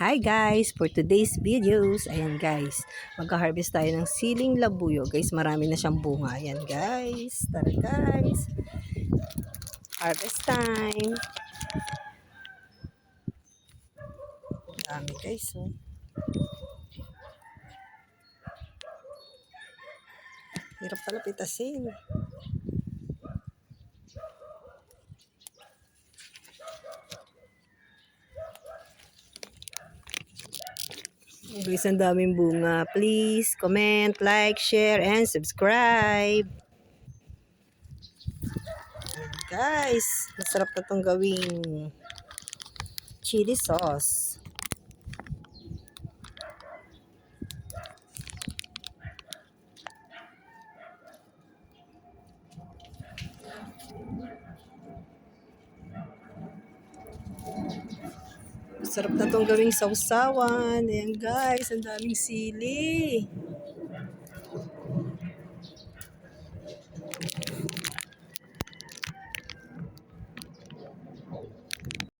Hi guys! For today's videos, ayan guys, magka-harvest tayo ng siling labuyo. Guys, marami na siyang bunga. Ayan guys, tara guys. Harvest time. Dami guys, oh. Hirap pala pitasin. Guys, ang daming bunga. Please, comment, like, share, and subscribe. Guys, masarap na itong gawing chili sauce. Sarap na tong gawing sausawan. Ayan guys, ang daming sili.